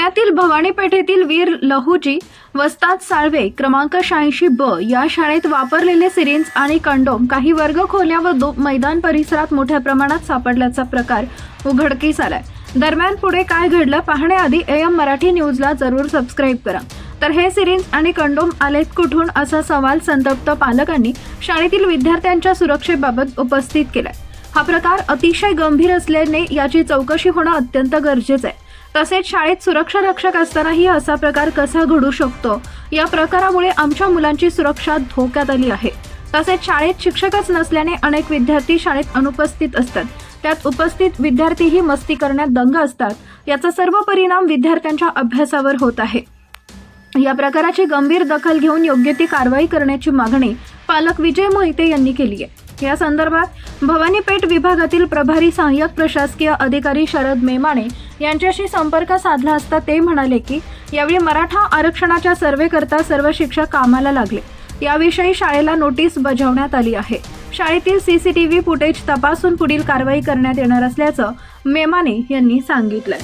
पुण्यातील भवानी पेठेतील वीर लहूजी वस्ताद साळवे क्रमांक शहाऐंशी ब या शाळेत वापरलेले सिरिंज आणि कंडोम काही वर्ग खोल्या व दो मैदान परिसरात मोठ्या प्रमाणात सापडल्याचा प्रकार उघडकीस आलाय. दरम्यान पुढे काय घडलं पाहण्याआधी ए एम मराठी न्यूजला जरूर सबस्क्राईब करा. तर हे सिरिंज आणि कंडोम आलेत कुठून असा सवाल संतप्त पालकांनी शाळेतील विद्यार्थ्यांच्या सुरक्षेबाबत उपस्थित केलाय. हा प्रकार अतिशय गंभीर असल्याने याची चौकशी होणं अत्यंत गरजेचं आहे. तसेच शाळेत सुरक्षा रक्षक असतानाही असा प्रकार कसा घडू शकतो? या प्रकारामुळे आमच्या मुलांची सुरक्षा धोक्यात आली आहे. तसेच शाळेत शिक्षकच नसल्याने अनेक विद्यार्थी शाळेत अनुपस्थित असतात. त्यात उपस्थित विद्यार्थीही मस्ती करण्यात दंग असतात. याचा सर्व परिणाम विद्यार्थ्यांच्या अभ्यासावर होत आहे. या प्रकाराची गंभीर दखल घेऊन योग्य ती कारवाई करण्याची मागणी पालक विजय मोहिते यांनी केली आहे. या संदर्भात भवानीपेठ विभागातील प्रभारी सहाय्यक प्रशासकीय अधिकारी शरद मेमाणे यांच्याशी संपर्क साधला असता ते म्हणाले की यावेळी मराठा आरक्षणाच्या सर्वेकरता सर्व शिक्षक कामाला लागले. याविषयी शाळेला नोटीस बजावण्यात आली आहे. शाळेतील सीसीटीव्ही फुटेज तपासून पुढील कारवाई करण्यात येणार असल्याचं मेमाने यांनी सांगितलं